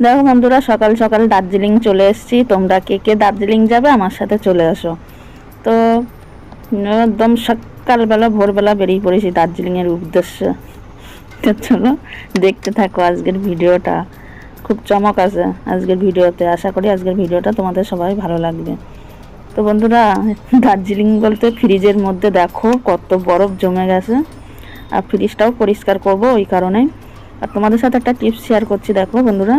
দেখো বন্ধুরা, সকাল সকাল দার্জিলিং চলে এসেছি। তোমরা কে কে দার্জিলিং যাবে আমার সাথে চলে আসো তো, একদম সকালবেলা, ভোরবেলা বেরিয়ে পড়েছি দার্জিলিংয়ের উদ্দেশ্যে। চলো, দেখতে থাকো আজকের ভিডিওটা। খুব চমক আছে আজকের ভিডিওতে। আশা করি আজকের ভিডিওটা তোমাদের সবাই ভালো লাগবে। তো বন্ধুরা, দার্জিলিং বলতে ফ্রিজের মধ্যে দেখো কত বরফ জমে গেছে। আর ফ্রিজটাও পরিষ্কার করব ওই কারণে। আর তোমাদের সাথে একটা টিপস শেয়ার করছি, দেখো বন্ধুরা।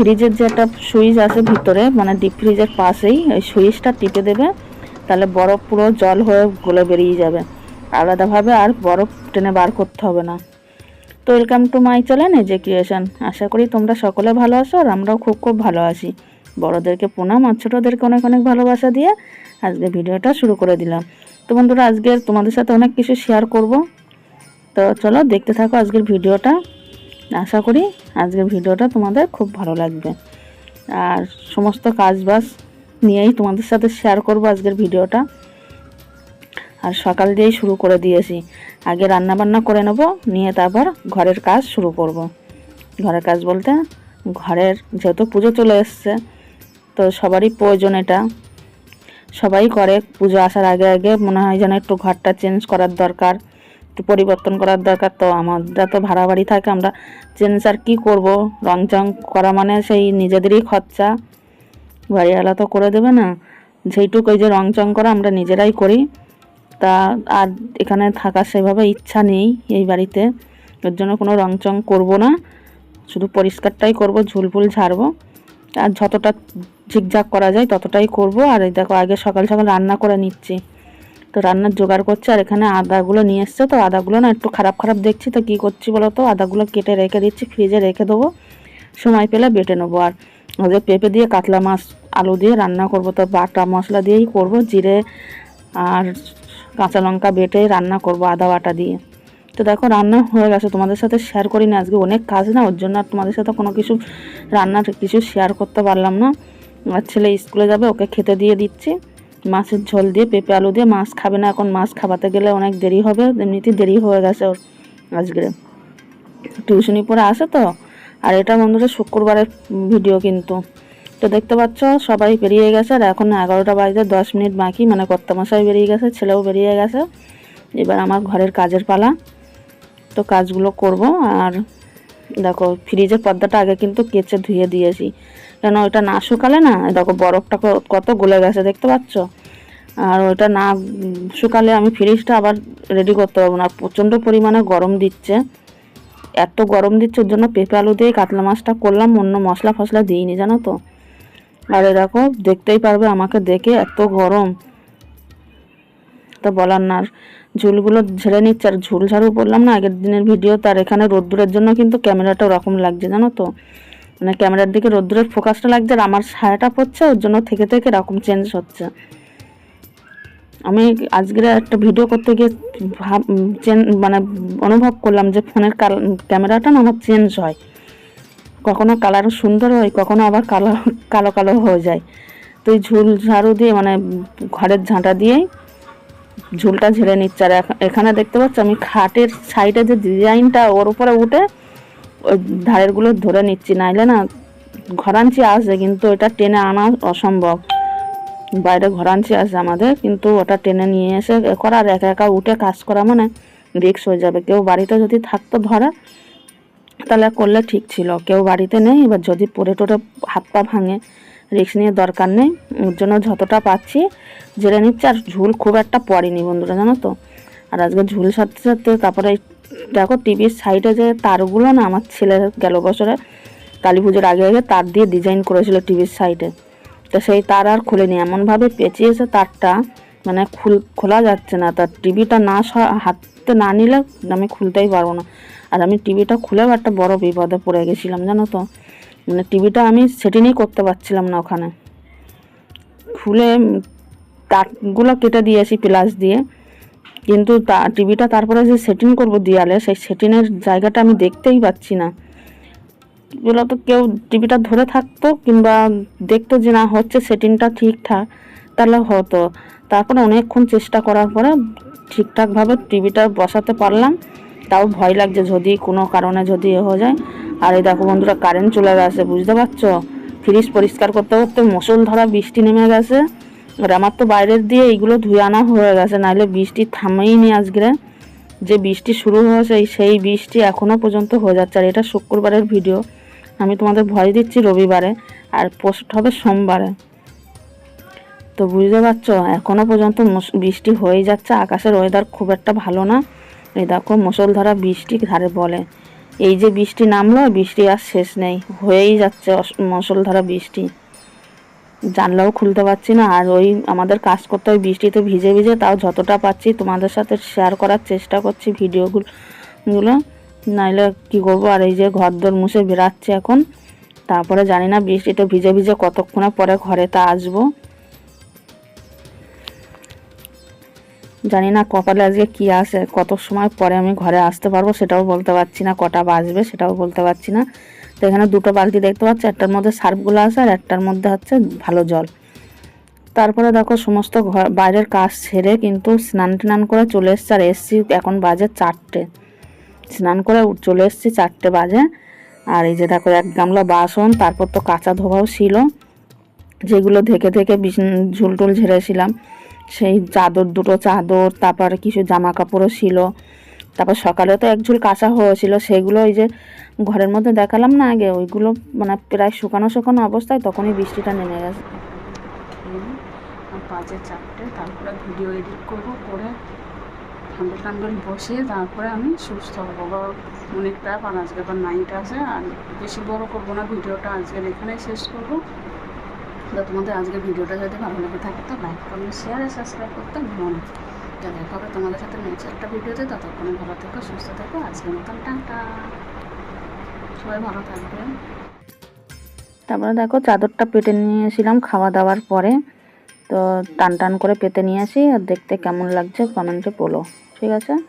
ফ্রিজের যে একটা সুইচ আছে ভিতরে মানে ডিপ ফ্রিজের পাশেই ওই সুইচটা টিপে দেবে, তাহলে বরফ পুরো জল হয়ে গলে বেরিয়ে যাবে। আলাদাভাবে আর বরফ টেনে বার করতে হবে না। তো welcome to my channel AJ creation আশা করি তোমরা সকলে ভালো আছো, আর আমরাও খুব খুব ভালো আছি। বড়োদেরকে প্রণাম, আর ছোটোদেরকে অনেক অনেক ভালোবাসা দিয়ে আজকে ভিডিওটা শুরু করে দিলাম। তো বন্ধুরা আজকে তোমাদের সাথে অনেক কিছু শেয়ার করব। তো চলো দেখতে থাকো আজকের ভিডিওটা। আশা করি আজকের ভিডিওটা তোমাদের খুব ভালো লাগবে। আর সমস্ত কাজ বাজ নিয়েই তোমাদের সাথে শেয়ার করব আজকের ভিডিওটা। আর সকাল দিয়েই শুরু করে দিয়েছি। আগে রান্না বান্না করে নেব, নিয়ে তারপর ঘরের কাজ শুরু করব। ঘরের কাজ বলতে ঘরের যেহেতু পুজো চলে এসছে, তো সবারই প্রয়োজন এটা। সবাই করে, পুজো আসার আগে আগে মনে হয় যেন একটু ঘরটা চেঞ্জ করার দরকার। একটু পরিবর্তন করার দরকার। তো আমরা তো ভাড়া বাড়ি থাকে, আমরা চেঞ্জ আর কী করব? রং চং করা মানে সেই নিজেদেরই খরচা। বাড়িওয়ালা তো করে দেবে না। যেইটুকু ওই যে রং চং করা আমরা নিজেরাই করি। তা আর এখানে থাকার সেভাবে ইচ্ছা নেই এই বাড়িতে। ওর জন্য কোনো রং চং করব না। শুধু পরিষ্কারটাই করব ঝুলফুল ঝাড়বো। আর যতটা ঝিকঝাক করা যায় ততটাই করব। আর এই দেখো, আগে সকাল সকাল রান্না করে নিচ্ছি। তো রান্নার জোগাড় করছে আর এখানে আদাগুলো নিয়ে এসছে। তো আদাগুলো না একটু খারাপ খারাপ দেখছি, তো কী করছি বলো তো আদাগুলো কেটে রেখে দিচ্ছি, ফ্রিজে রেখে দেবো। সময় পেলে বেটে নেব। আর ওদের পেঁপে দিয়ে কাতলা মাছ, আলু দিয়ে রান্না করব। তো বাটা মশলা দিয়েই করব, জিরে আর কাঁচা লঙ্কা বেটে রান্না করব আদা বাটা দিয়ে। তো দেখো রান্না হয়ে গেছে, তোমাদের সাথে শেয়ার করি না আজকে অনেক কাজ না, ওর জন্য আর তোমাদের সাথে কোনো কিছু রান্নার কিছু শেয়ার করতে পারলাম না। আমার ছেলে স্কুলে যাবে, ওকে খেতে দিয়ে দিচ্ছি। মাছের ঝোল দিয়ে, পেঁপে আলু দিয়ে মাছ খাবে না। এখন মাছ খাওয়াতে গেলে অনেক দেরি হবে, এমনিতেই দেরি হয়ে গেছে ওর আজকে। টিউশনি পড়ে আসে তো, আর এটা বন্ধুরা শুক্রবারের ভিডিও কিন্তু। তো দেখতে পাচ্ছ, সবাই বেরিয়ে গেছে, আর এখন এগারোটা বাজতে দশ মিনিট বাকি মানে কর্তামশাই বেরিয়ে গেছে, ছেলেও বেরিয়ে গেছে। এবার আমার ঘরের কাজের পালা। তো কাজগুলো করব, আর দেখো ফ্রিজের পর্দাটা আগে কিন্তু কেচে ধুয়ে দিয়েছি। কেন ওইটা না শুকালে না দেখো বরফটা কত গলে গেছে, দেখতে পাচ্ছ? আর ওইটা না শুকালে আমি ফ্রিজটা আবার রেডি করতে পারব না। প্রচণ্ড পরিমাণে গরম দিচ্ছে। এত গরম দিচ্ছে, ওর জন্য পেঁপে আলু দিয়ে কাতলা মাছটা করলাম, অন্য মশলা ফসলা দিইনি, জানো তো? আর দেখো, দেখতেই পারবে আমাকে দেখে এত গরম। তা বলার না। ঝুলগুলো ঝেড়ে নিচ্ছে। আর ঝুল ঝাড়ু বললাম না, আগের দিনের ভিডিও তার এখানে রোদ্দুরের জন্য কিন্তু ক্যামেরাটা ওরকম লাগছে, জানো তো? মানে ক্যামেরার দিকে রোদ্দুরের ফোকাসটা লাগছে আর আমার ছায়াটা পড়ছে, ওর জন্য থেকে থেকে এরকম চেঞ্জ হচ্ছে। আমি আজকের একটা ভিডিও করতে গিয়ে ভাব মানে অনুভব করলাম যে ফোনের ক্যামেরাটা না আমার চেঞ্জ হয়। কখনো কালার সুন্দর হয়, কখনো আবার কালো কালো কালো হয়ে যায়। তো এই ঝুল ঝাড়ু দিয়ে মানে ঘরের ঝাঁটা দিয়েই ঝুলটা ঝেড়ে নিচ্ছে। আর এখানে দেখতে পাচ্ছ আমি খাটের সাইডে যে ডিজাইনটা ওর উপরে উঠে ওই ধারেরগুলো ধরে নিচ্ছি। নাইলে না ঘরাঞ্চি আসে কিন্তু এটা টেনে আনা অসম্ভব। বাইরে ঘরাঞ্চি আসে আমাদের, কিন্তু ওটা টেনে নিয়ে এসে এ করা, আর একা একা উঠে কাজ করা মানে রিক্স হয়ে যাবে। কেউ বাড়িতে যদি থাকতো ধরা তাহলে করলে ঠিক ছিল। কেউ বাড়িতে নেই, এবার যদি পড়ে টোরে হাত পা ভাঙে, রিক্স নিয়ে দরকার নেই, ওর জন্য যতটা পাচ্ছি জেনে নিচ্ছে, আর ঝুল খুব একটা পড়েনি বন্ধুরা, জানো তো? আর আজকে ঝুল সারতে সারতে তারপরে দেখো টিভির সাইডে যে তারগুলো না, আমার ছেলে গেল বছরে কালী পুজোর আগে আগে তার দিয়ে ডিজাইন করেছিল টিভির সাইডে। তো সেই তার আর খুলেনি, এমনভাবে পেঁচিয়েছে তারটা মানে খুল, খোলা যাচ্ছে না। তার টিভিটা না হাতে না নিলে আমি খুলতেই পারব না। আর আমি টিভিটা খুলেও একটা বড় বিপদে পড়ে গেছিলাম, জানো তো? মানে টিভিটা আমি সেটিংই করতে পারছিলাম না ওখানে। খুলে তারগুলো কেটে দিয়েছি প্লাস দিয়ে, কিন্তু তা টিভিটা তারপরে যে সেটিং করব দেয়ালে, সেই সেটিংয়ের জায়গাটা আমি দেখতেই পাচ্ছি না। এগুলো তো কেউ টিভিটা ধরে থাকতো কিংবা দেখতো যে না, হচ্ছে সেটিংটা ঠিকঠাক তাহলে হতো। তারপরে অনেকক্ষণ চেষ্টা করার পরে ঠিকঠাকভাবে টিভিটা বসাতে পারলাম। তাও ভয় লাগছে যদি কোনো কারণে যদি এ হয়ে যায়। আর এই দেখো বন্ধুরা কারেন্ট চলে গেছে, বুঝতে পারছ? ফ্রিজ পরিষ্কার করতে করতে মশল ধরা বৃষ্টি নেমে গেছে। আর আমার তো বাইরের দিয়ে এইগুলো ধুয়ে আনা হয়ে গেছে, নাহলে বৃষ্টি থামেই নি আজকে। যে বৃষ্টি শুরু হয়েছে সেই বৃষ্টি এখনও পর্যন্ত হয়ে যাচ্ছে। আর এটা শুক্রবারের ভিডিও আমি তোমাদের ভয় দিচ্ছি রবিবারে, আর পোস্ট হবে সোমবারে। তো বুঝতে পারছ এখনও পর্যন্ত বৃষ্টি হয়ে যাচ্ছে। আকাশের ওয়েদার খুব একটা ভালো না। এই দেখো মুসলধারা বৃষ্টি ধারে বলে। এই যে বৃষ্টি নামলো, বৃষ্টি আর শেষ নেই। হয়েই যাচ্ছে মুষলধারা বৃষ্টি। জানলাও খুলতে পারছি না, আর ওই আমাদের কাজ করতে হয় বৃষ্টিতে ভিজে ভিজে তাও যতটা পাচ্ছি তোমাদের সাথে শেয়ার করার চেষ্টা করছি ভিডিওগুলো। গুলো নাইলে কি করব, আর এই যে ঘর মুছে বেরাচ্ছে এখন। তারপরে জানি না বৃষ্টিতে ভিজে ভিজে কতক্ষণে পরে ঘরে তা আসব। জানি না কপালে আজকে কি আসে কত সময় পরে আমি ঘরে আসতে পারব সেটাও বলতে পারছি না, কটা বাজবে সেটাও বলতে পারছি না। তো এখানে দুটো বালতি দেখতে পাচ্ছি, একটার মধ্যে সার্ফগুলো আছে আর একটার মধ্যে হচ্ছে ভালো জল। তারপরে দেখো সমস্ত ঘর, বাইরের কাজ ছেড়ে কিন্তু স্নান টান করে চলে এসছি আর এসছি এখন বাজে চারটে। স্নান করে চলে এসছি চারটে বাজে। আর এই যে দেখো এক গামলা বাসন, তারপর তো কাঁচা ধোয়াও ছিল। যেগুলো থেকে থেকে ঝুলটুল ঝেড়েছিলাম। সেই চাদর, দুটো চাদর, তারপর কিছু জামা কাপড়ও ছিল। তারপর সকালে তো এক ঝুল কাঁচা হয়েছিল, সেগুলো ওই যে ঘরের মধ্যে দেখালাম না আগে, ওইগুলো মানে প্রায় শুকানো শুকানো অবস্থায় তখনই বৃষ্টিটা নেমে গেছে। পাঁচে চারটে, তারপরে ভিডিও এডিট করব, করে ঠান্ডা টান্ডাল বসিয়ে তারপরে আমি সুস্থ হব। বা অনেকটা আজকে নাইট আছে, আর বেশি বড় করব না ভিডিওটা আজকের এখানেই শেষ করব। তো তোমাদের আজকে ভিডিওটা যদি ভালো লেগে থাকে তো লাইক কমেন্ট শেয়ার আর সাবস্ক্রাইব করতে মনে তো দেখা হবে তোমাদের সাথে নেক্সট একটা ভিডিওতে, ততক্ষণে ভালো থেকো, সুস্থ থেকো, আজকের মতন টাটা। সবাই ভালো থাকবে তারপরে দেখো চাদরটা পেতে নিয়েছিলাম খাওয়া দাওয়ার পরে। তো টান টান করে পেতে নিয়ে আসি, আর দেখতে কেমন লাগছে কমেন্টে বলো, ঠিক আছে?